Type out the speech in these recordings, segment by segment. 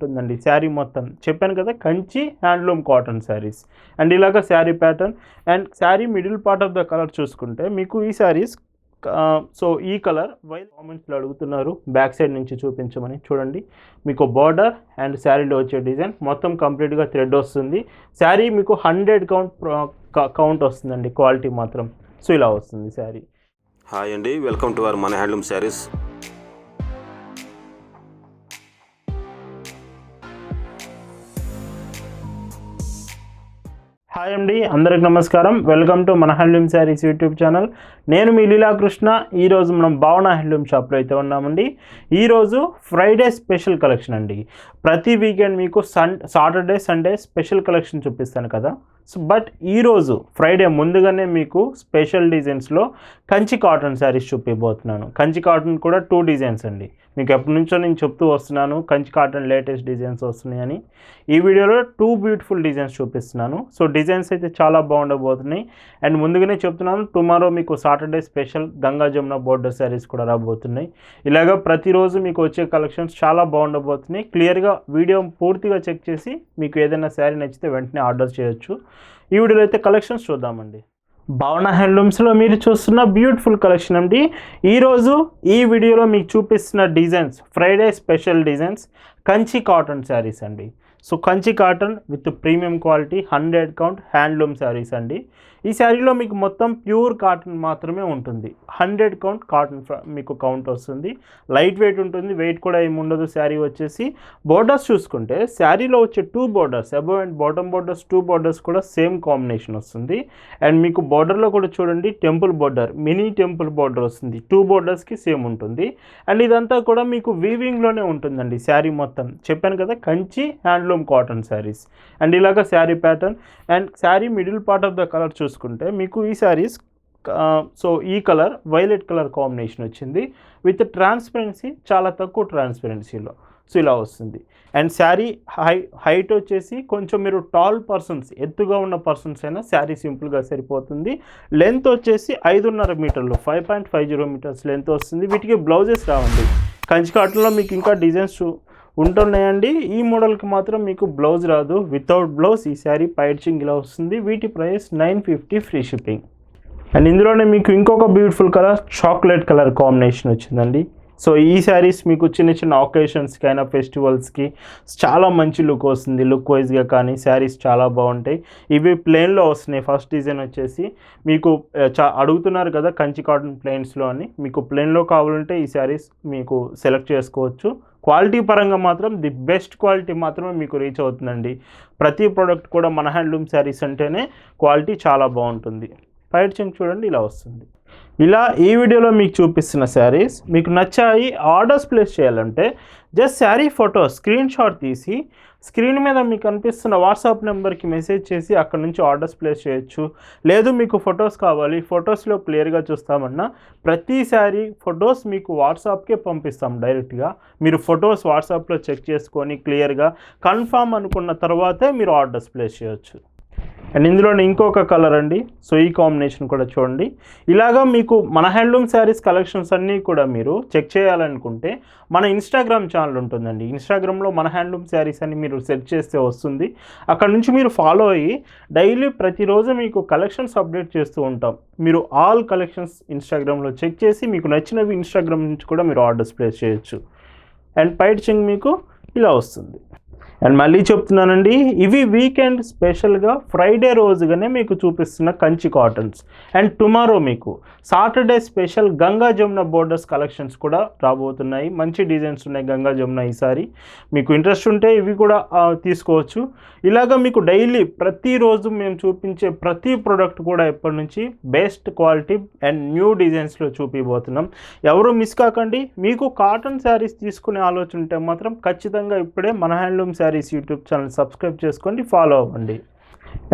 ఉంటుందండి శారీ మొత్తం. చెప్పాను కదా Kanchi handloom cotton saris. And ఇలాగ sari pattern. And sari middle part of the colour చూసుకుంటే మీకు ఈ శారీస్ సో ఈ కలర్ వైల్ కామెంట్స్లో అడుగుతున్నారు. బ్యాక్ సైడ్ నుంచి చూపించమని. చూడండి మీకు బార్డర్ అండ్ శారీలో వచ్చే డిజైన్. మొత్తం కంప్లీట్గా థ్రెడ్ వస్తుంది. శారీ మీకు హండ్రెడ్ కౌంట్ కౌంట్ వస్తుందండి క్వాలిటీ మాత్రం. సో ఇలా వస్తుంది శారీ. హాయ్ అండి వెల్కమ్ టు అవర్ మన హ్యాండ్లూమ్ శారీస్. హాయ్ అండి అందరికి నమస్కారం. వెల్కమ్ టు మన హ్యాండ్లూమ్ శారీస్ యూట్యూబ్ ఛానల్. నేను మీ లీలాకృష్ణ. ఈరోజు మనం భావన హ్యాండ్లూమ్ షాప్లో అయితే ఉన్నామండి. ఈరోజు ఫ్రైడే స్పెషల్ కలెక్షన్ అండి. ప్రతి వీకెండ్ మీకు sun Saturday Sunday special collection చూపిస్తాను కదా. సో బట్ ఈరోజు ఫ్రైడే ముందుగానే మీకు స్పెషల్ డిజైన్స్లో కంచి కాటన్ శారీస్ చూపిపోతున్నాను కంచి కాటన్ కూడా టూ డిజైన్స్ అండి. మీకు ఎప్పటి నుంచో నేను చెప్తూ వస్తున్నాను కంచి కాటన్ లేటెస్ట్ డిజైన్స్ వస్తున్నాయని. ఈ వీడియోలో టూ బ్యూటిఫుల్ డిజైన్స్ చూపిస్తున్నాను. సో డిజైన్స్ అయితే చాలా బాగుండబోతున్నాయి. అండ్ ముందుగానే చెప్తున్నాను టుమారో మీకు Saturday special Ganga Jamuna border saris కూడా రాబోతున్నాయి. ఇలాగ ప్రతిరోజు మీకు వచ్చే కలెక్షన్స్ చాలా బాగుండబోతున్నాయి. క్లియర్గా వీడియో పూర్తిగా చెక్ చేసి మీకు ఏదైనా శారీ నచ్చితే వెంటనే ఆర్డర్ చేయొచ్చు. ఈ వీడియోలో అయితే కలెక్షన్స్ చూద్దామండి. భవన హ్యాండ్లూమ్స్లో మీరు చూస్తున్న బ్యూటిఫుల్ కలెక్షన్ అండి. ఈరోజు ఈ వీడియోలో మీకు చూపిస్తున్న designs Friday special designs Kanchi cotton saris అండి. So Kanchi cotton with premium quality hundred count handloom saris అండి. ఈ శారీలో మీకు మొత్తం ప్యూర్ కాటన్ మాత్రమే ఉంటుంది. హండ్రెడ్ కౌంట్ కాటన్ మీకు కౌంట్ వస్తుంది. లైట్ వెయిట్ ఉంటుంది. వెయిట్ కూడా ఏమి ఉండదు. శారీ వచ్చేసి బోర్డర్స్ చూసుకుంటే శారీలో వచ్చే two borders above and bottom borders two borders కూడా సేమ్ కాంబినేషన్ వస్తుంది. అండ్ మీకు బోర్డర్లో కూడా చూడండి temple border mini temple border వస్తుంది. టూ బోర్డర్స్కి సేమ్ ఉంటుంది. అండ్ ఇదంతా కూడా మీకు వీవింగ్లోనే ఉంటుందండి శారీ మొత్తం. చెప్పాను కదా Kanchi handloom cotton saris. And ఇలాగ sari pattern. And sari middle part of the colour చూసుకుంటే మీకు ఈ శారీస్ సో ఈ కలర్ వైలెట్ కలర్ కాంబినేషన్ వచ్చింది. విత్ ట్రాన్స్పరెన్సీ చాలా తక్కువ ట్రాన్స్పరెన్సీలో సో ఇలా వస్తుంది. అండ్ శారీ హై హైట్ వచ్చేసి కొంచెం మీరు టాల్ పర్సన్స్ ఎత్తుగా ఉన్న పర్సన్స్ అయినా శారీ సింపుల్గా సరిపోతుంది. లెంత్ వచ్చేసి ఐదున్నర మీటర్లు five point five zero metres length వస్తుంది. వీటికి బ్లౌజెస్ రావండి. కంచి కాటన్లో మీకు ఇంకా డిజైన్స్ ఉంటున్నాయండి. ఈ మోడల్కి మాత్రం మీకు బ్లౌజ్ రాదు. వితౌట్ బ్లౌజ్ ఈ శారీ పైడ్చింగ్ ఇలా వస్తుంది. వీటి price nine fifty free shipping. And ఇందులోనే మీకు ఇంకొక beautiful colour chocolate colour combination వచ్చిందండి. సో ఈ శారీస్ మీకు చిన్న చిన్న ఆకేషన్స్కి అయినా ఫెస్టివల్స్కి చాలా మంచి లుక్ వస్తుంది. లుక్ వైజ్గా కానీ శారీస్ చాలా బాగుంటాయి. ఇవి ప్లెయిన్లో వస్తున్నాయి. ఫస్ట్ డిజైన్ వచ్చేసి మీకు చా అడుగుతున్నారు కదా కంచి కాటన్ ప్లెయిన్స్లో అని. మీకు ప్లెయిన్లో కావాలంటే ఈ శారీస్ మీకు సెలెక్ట్ చేసుకోవచ్చు. క్వాలిటీ పరంగా మాత్రం ది బెస్ట్ క్వాలిటీ మాత్రమే మీకు రీచ్ అవుతుందండి. ప్రతి ప్రోడక్ట్ కూడా మన హ్యాండ్లూమ్ శారీస్ అంటేనే క్వాలిటీ చాలా బాగుంటుంది. పైట్ చెంక్ చూడండి ఇలా వస్తుంది. ఇలా ఈ వీడియోలో మీకు చూపిస్తున్న శారీస్ మీకు నచ్చాయి ఆర్డర్స్ ప్లేస్ చేయాలంటే just sari photo screen shot తీసి స్క్రీన్ మీద మీకు కనిపిస్తున్న వాట్సాప్ నెంబర్కి మెసేజ్ చేసి అక్కడ నుంచి ఆర్డర్స్ ప్లేస్ చేయొచ్చు. లేదు మీకు ఫొటోస్ కావాలి ఫొటోస్లో క్లియర్గా చూస్తామన్నా ప్రతి ఫొటోస్ మీకు వాట్సాప్కే పంపిస్తాం డైరెక్ట్గా. మీరు ఫొటోస్ వాట్సాప్లో చెక్ చేసుకొని క్లియర్గా కన్ఫామ్ అనుకున్న తర్వాతే మీరు ఆర్డర్స్ ప్లేస్ చేయొచ్చు. అండ్ ఇందులోనే ఇంకొక కలర్ అండి. సో ఈ కాంబినేషన్ కూడా చూడండి. ఇలాగా మీకు మన హ్యాండ్లూమ్ శారీస్ కలెక్షన్స్ అన్నీ కూడా మీరు చెక్ చేయాలనుకుంటే మన ఇన్స్టాగ్రామ్ ఛానల్ ఉంటుందండి. ఇన్స్టాగ్రామ్లో మన హ్యాండ్లూమ్ శారీస్ అని మీరు సెర్చ్ చేస్తే వస్తుంది. అక్కడ నుంచి మీరు ఫాలో అయ్యి డైలీ ప్రతిరోజు మీకు కలెక్షన్స్ అప్డేట్ చేస్తూ ఉంటాం. మీరు ఆల్ కలెక్షన్స్ ఇన్స్టాగ్రామ్లో చెక్ చేసి మీకు నచ్చినవి ఇన్స్టాగ్రామ్ నుంచి కూడా మీరు ఆర్డర్స్ ప్లేస్ చేయొచ్చు. అండ్ పైట్చింగ్ మీకు ఇలా వస్తుంది. అండ్ మళ్ళీ చెప్తున్నానండి ఇవి వీకెండ్ స్పెషల్గా ఫ్రైడే రోజుగానే మీకు చూపిస్తున్న కంచి కాటన్స్ అండ్ టుమారో మీకు Saturday special Ganga Jamuna borders collections కూడా రాబోతున్నాయి. మంచి డిజైన్స్ ఉన్నాయి గంగా జమున ఈసారి. మీకు ఇంట్రెస్ట్ ఉంటే ఇవి కూడా తీసుకోవచ్చు. ఇలాగ మీకు డైలీ ప్రతిరోజు మేము చూపించే ప్రతి ప్రోడక్ట్ కూడా ఎప్పటి నుంచి బెస్ట్ క్వాలిటీ అండ్ న్యూ డిజైన్స్లో చూపిపోతున్నాం ఎవరు మిస్ కాకండి మీకు కాటన్ శారీస్ తీసుకునే ఆలోచన ఉంటే మాత్రం ఖచ్చితంగా ఇప్పుడే మన handloom saris YouTube channel subscribe చేసుకోండి ఫాలో అవ్వండి.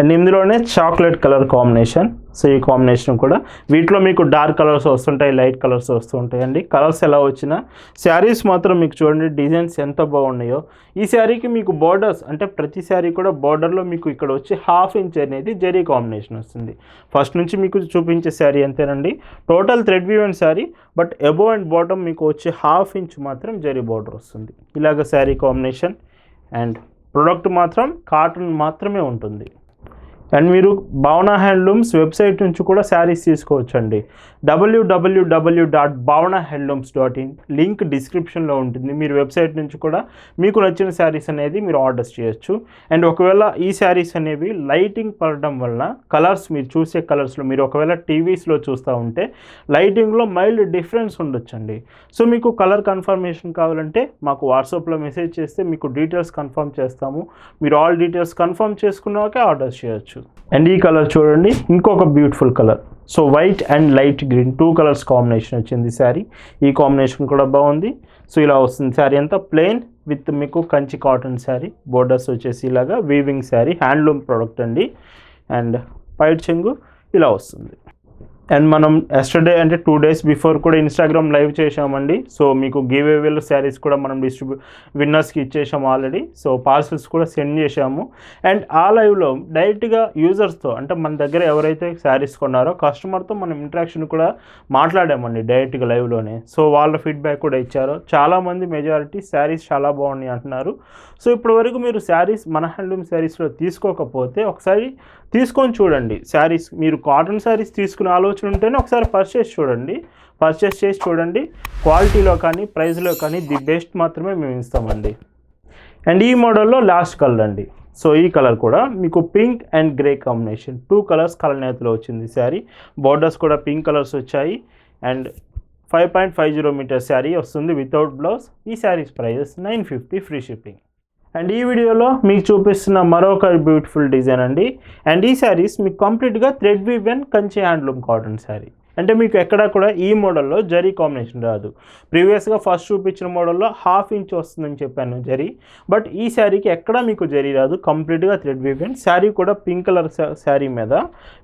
అండ్ ఇందులోనే చాక్లెట్ కలర్ కాంబినేషన్ సో ఈ కాంబినేషన్ కూడా వీటిలో మీకు డార్క్ కలర్స్ వస్తుంటాయి లైట్ కలర్స్ వస్తుంటాయి అండి కలర్స్ ఎలా వచ్చినా శారీస్ మాత్రం మీకు చూడండి డిజైన్స్ ఎంత బాగున్నాయో. ఈ శారీకి మీకు బార్డర్స్ అంటే ప్రతి శారీ కూడా బార్డర్లో మీకు ఇక్కడ వచ్చి హాఫ్ ఇంచ్ అనేది జరీ కాంబినేషన్ వస్తుంది. ఫస్ట్ నుంచి మీకు చూపించే శారీ అంతేనండి. Total thread view and sari but above and bottom మీకు వచ్చి హాఫ్ ఇంచ్ మాత్రం జరీ బార్డర్ వస్తుంది. ఇలాగ శారీ కాంబినేషన్ అండ్ ప్రోడక్ట్ మాత్రం కాటన్ మాత్రమే ఉంటుంది. అండ్ మీరు భావన హ్యాండ్లూమ్స్ వెబ్సైట్ నుంచి కూడా శారీస్ తీసుకోవచ్చండి. W W W dot Bhavana handlooms dot in link డిస్క్రిప్షన్లో ఉంటుంది. మీరు వెబ్సైట్ నుంచి కూడా మీకు నచ్చిన శారీస్ అనేది మీరు ఆర్డర్స్ చేయొచ్చు. అండ్ ఒకవేళ ఈ శారీస్ అనేవి లైటింగ్ పడడం వల్ల కలర్స్ మీరు చూసే కలర్స్లో మీరు ఒకవేళ టీవీస్లో చూస్తూ ఉంటే లైటింగ్లో మైల్డ్ డిఫరెన్స్ ఉండొచ్చండి. సో మీకు కలర్ కన్ఫర్మేషన్ కావాలంటే మాకు వాట్సాప్లో మెసేజ్ చేస్తే మీకు డీటెయిల్స్ కన్ఫర్మ్ చేస్తాము. మీరు ఆల్ డీటెయిల్స్ కన్ఫర్మ్ చేసుకున్నాకే ఆర్డర్ చేయొచ్చు. అండ్ ఈ కలర్ చూడండి ఇంకొక beautiful colour so white and light green two colours combination వచ్చింది శారీ ఈ కాంబినేషన్ కూడా బాగుంది. సో ఇలా వస్తుంది శారీ అంతా. ప్లెయిన్ విత్ మీకు కంచి కాటన్ శారీ బోర్డర్స్ వచ్చేసి ఇలాగా వీవింగ్ శారీ హ్యాండ్లూమ్ ప్రోడక్ట్ అండి. అండ్ పైట్ చెంగు ఇలా వస్తుంది. అండ్ మనం ఎస్టర్డే అంటే టూ డేస్ బిఫోర్ కూడా ఇన్స్టాగ్రామ్ లైవ్ చేసామండి సో మీకు గివ్ అవేలో శారీస్ కూడా మనం డిస్ట్రిబ్యూ విన్నర్స్కి ఇచ్చేసాం ఆల్రెడీ సో పార్సల్స్ కూడా సెండ్ చేశాము. అండ్ ఆ లైవ్లో డైరెక్ట్గా యూజర్స్తో అంటే మన దగ్గర ఎవరైతే శారీస్ కొన్నారో కస్టమర్తో మనం ఇంటరాక్షన్ కూడా మాట్లాడామండి డైరెక్ట్గా లైవ్లోనే సో వాళ్ళ ఫీడ్బ్యాక్ కూడా ఇచ్చారు. చాలామంది మెజారిటీ శారీస్ చాలా బాగున్నాయి అంటున్నారు. సో ఇప్పటివరకు మీరు శారీస్ మన హ్యాండ్లూమ్ శారీస్లో తీసుకోకపోతే ఒకసారి తీసుకొని చూడండి శారీస్ మీరు కాటన్ శారీస్ తీసుకునే ఆలోచన ఉంటేనే ఒకసారి పర్చేస్ చూడండి. పర్చేస్ చేసి చూడండి. క్వాలిటీలో కానీ ప్రైస్లో కానీ ది బెస్ట్ మాత్రమే మేము ఇస్తామండి. అండ్ ఈ మోడల్లో లాస్ట్ కలర్ అండి. సో ఈ కలర్ కూడా మీకు pink and grey combination two colours కలనేతలో వచ్చింది శారీ. బార్డర్స్ కూడా పింక్ కలర్స్ వచ్చాయి. And five point five zero metre sari వస్తుంది వితౌట్ బ్లౌజ్ ఈ saris prices nine fifty free shipping and ఈ వీడియోలో మీకు చూపిస్తున్న మరొక బ్యూటిఫుల్ డిజైన్ అండి. అండ్ ఈ శారీస్ మీకు కంప్లీట్గా thread weave and Kanchi handloom cotton sari అంటే మీకు ఎక్కడ కూడా ఈ మోడల్లో జరీ కాంబినేషన్ రాదు. ప్రీవియస్గా ఫస్ట్ చూపించిన మోడల్లో హాఫ్ ఇంచ్ వస్తుందని చెప్పాను జరీ. బట్ ఈ శారీకి ఎక్కడ మీకు జరీ రాదు. కంప్లీట్గా థ్రెడ్ వీవింగ్ శారీ కూడా పింక్ కలర్ శారీ మీద.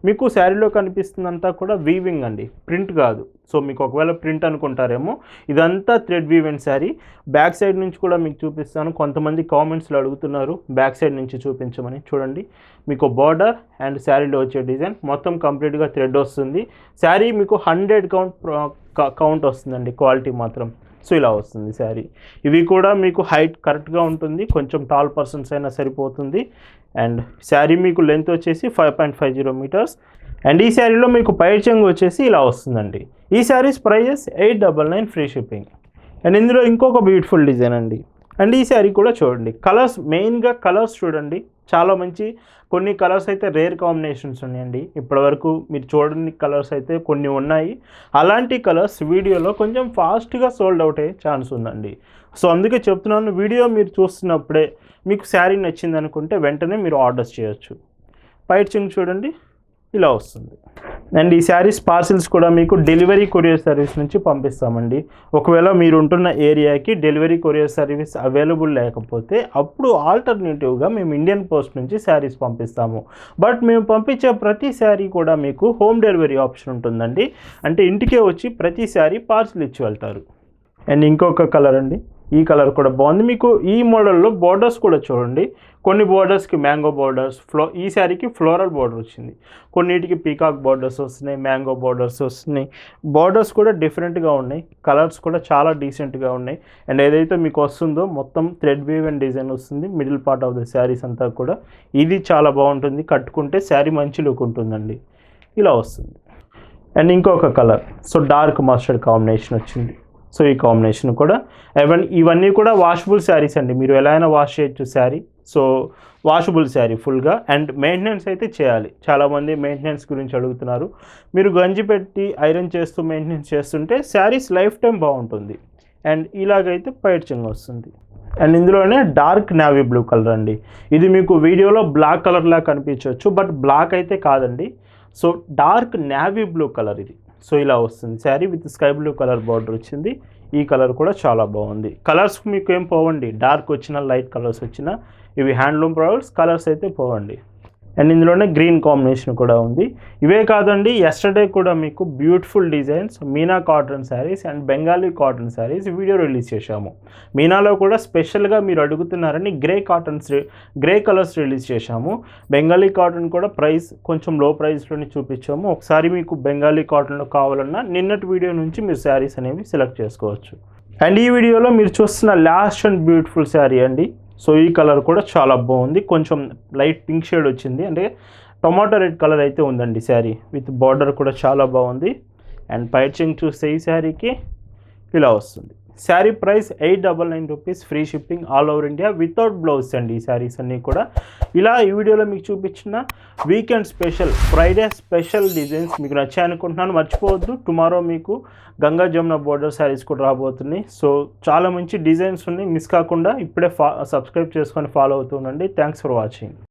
మీకు శారీలో కనిపిస్తుందంతా కూడా వీవింగ్ అండి. ప్రింట్ కాదు. సో మీకు ఒకవేళ ప్రింట్ అనుకుంటారేమో ఇదంతా థ్రెడ్ వీవెంట్ శారీ బ్యాక్ సైడ్ నుంచి కూడా మీకు చూపిస్తాను. కొంతమంది కామెంట్స్లో అడుగుతున్నారు బ్యాక్ సైడ్ నుంచి చూపించమని. చూడండి. మీకు బార్డర్ అండ్ శారీలో వచ్చే డిజైన్ మొత్తం కంప్లీట్గా థ్రెడ్ వస్తుంది. శారీ మీకు హండ్రెడ్ కౌంట్ కౌంట్ వస్తుందండి క్వాలిటీ మాత్రం. సో ఇలా వస్తుంది శారీ ఇవి కూడా మీకు హైట్ కరెక్ట్గా ఉంటుంది. కొంచెం టాల్ పర్సన్స్ అయినా సరిపోతుంది. అండ్ శారీ మీకు లెంత్ వచ్చేసి five point five zero metres and ఈ శారీలో మీకు పైర్చంగ్ వచ్చేసి ఇలా వస్తుందండి. ఈ saris prices eight double nine free shipping and ఇందులో ఇంకొక బ్యూటిఫుల్ డిజైన్ అండి. అండ్ ఈ శారీ కూడా చూడండి. కలర్స్ మెయిన్గా కలర్స్ చూడండి. చాలా మంచి కొన్ని కలర్స్ అయితే రేర్ కాంబినేషన్స్ ఉన్నాయండి. ఇప్పటివరకు మీరు చూడని కలర్స్ అయితే కొన్ని ఉన్నాయి. అలాంటి కలర్స్ వీడియోలో కొంచెం ఫాస్ట్గా సోల్డ్ అవుట్ అయ్యే ఛాన్స్ ఉందండి. సో అందుకే చెప్తున్నాను వీడియో మీరు చూస్తున్నప్పుడే మీకు శారీ నచ్చింది అనుకుంటే వెంటనే మీరు ఆర్డర్స్ చేయొచ్చు. పైట్ చింగ్ చూడండి ఇలా వస్తుంది. అండ్ ఈ శారీస్ పార్సిల్స్ కూడా మీకు డెలివరీ కొరియర్ సర్వీస్ నుంచి పంపిస్తామండి. ఒకవేళ మీరు ఉంటున్న ఏరియాకి డెలివరీ కొరియర్ సర్వీస్ అవైలబుల్ లేకపోతే అప్పుడు ఆల్టర్నేటివ్గా మేము ఇండియన్ పోస్ట్ నుంచి శారీస్ పంపిస్తాము. బట్ మేము పంపించే ప్రతి శారీ కూడా మీకు హోమ్ డెలివరీ ఆప్షన్ ఉంటుందండి. అంటే ఇంటికే వచ్చి ప్రతి శారీ పార్సిల్ ఇచ్చి వెళ్తారు. అండ్ ఇంకొక కలర్ అండి. ఈ కలర్ కూడా బాగుంది. మీకు ఈ మోడల్లో బోర్డర్స్ కూడా చూడండి. కొన్ని బోర్డర్స్కి మ్యాంగో బోర్డర్స్ ఫ్లో ఈ శారీకి ఫ్లోరల్ బోర్డర్ వచ్చింది. కొన్నిటికి పీకాక్ బోర్డర్స్ వస్తున్నాయి మ్యాంగో బోర్డర్స్ వస్తున్నాయి. బోర్డర్స్ కూడా డిఫరెంట్గా ఉన్నాయి. కలర్స్ కూడా చాలా డీసెంట్గా ఉన్నాయి. అండ్ ఏదైతే మీకు వస్తుందో మొత్తం థ్రెడ్ వేవ్ అండ్ డిజైన్ వస్తుంది. Middle part of the saris అంతా కూడా. ఇది చాలా బాగుంటుంది. కట్టుకుంటే శారీ మంచి లుక్ ఉంటుందండి. ఇలా వస్తుంది. అండ్ ఇంకొక colour so dark mustard combination వచ్చింది. సో ఈ కాంబినేషన్ కూడా. ఎవన్ ఇవన్నీ కూడా వాషబుల్ శారీస్ అండి. మీరు ఎలా అయినా వాష్ చేయొచ్చు శారీ సో వాషబుల్ శారీ ఫుల్గా అండ్ మెయింటెనెన్స్ అయితే చేయాలి. చాలామంది మెయింటెనెన్స్ గురించి అడుగుతున్నారు. మీరు గంజి పెట్టి ఐరన్ చేస్తూ మెయింటెనెన్స్ చేస్తుంటే శారీస్ లైఫ్ టైం బాగుంటుంది. అండ్ ఇలాగైతే పైడ్చింగ్ వస్తుంది. అండ్ ఇందులోనే డార్క్ నావీ బ్లూ కలర్ అండి. ఇది మీకు వీడియోలో బ్లాక్ కలర్లా కనిపించవచ్చు. బట్ బ్లాక్ అయితే కాదండి. So dark navy blue colour ఇది. సో ఇలా వస్తుంది. Sari with sky blue colour border వచ్చింది. ఈ కలర్ కూడా చాలా బాగుంది. కలర్స్ మీకు ఏం పోవండి. డార్క్ వచ్చిన లైట్ కలర్స్ వచ్చిన ఇవి హ్యాండ్లూమ్ ప్రోడక్ట్స్ కలర్స్ అయితే పోవండి. అండ్ ఇందులోనే గ్రీన్ కాంబినేషన్ కూడా ఉంది. ఇవే కాదండి ఎస్టర్డే కూడా మీకు beautiful designs Meena cotton saris and Bengali cotton saris video release చేశాము. మీనాలో కూడా స్పెషల్గా మీరు అడుగుతున్నారని grey cottons grey colours release చేశాము. బెంగాలీ కాటన్ కూడా ప్రైస్ కొంచెం లో ప్రైస్లోనే చూపించాము. ఒకసారి మీకు బెంగాలీ కాటన్లో కావాలన్నా నిన్నటి వీడియో నుంచి మీరు శారీస్ అనేవి సెలెక్ట్ చేసుకోవచ్చు. అండ్ ఈ వీడియోలో మీరు చూస్తున్న లాస్ట్ అండ్ బ్యూటిఫుల్ శారీ అండి. సో ఈ కలర్ కూడా చాలా బాగుంది. కొంచెం లైట్ పింక్ షేడ్ వచ్చింది. అంటే టొమాటో రెడ్ కలర్ అయితే ఉందండి శారీ. విత్ బార్డర్ కూడా చాలా బాగుంది. అండ్ పైచింగ్ చూస్తే ఈ శారీకి ఇలా వస్తుంది. Sari price eight double nine rupees free shipping all over India without blouse అండి ఈ శారీస్ అన్నీ కూడా. ఇలా ఈ వీడియోలో మీకు చూపించిన weekend special Friday special designs మీకు నచ్చాయి అనుకుంటున్నాను. మర్చిపోవద్దు టుమారో మీకు గంగా జమున బోర్డర్ శారీస్ కూడా రాబోతున్నాయి. సో చాలా మంచి డిజైన్స్ ఉన్నాయి. మిస్ కాకుండా ఇప్పుడే ఫా సబ్స్క్రైబ్ చేసుకొని ఫాలో అవుతుండండి థ్యాంక్స్ ఫర్ వాచింగ్.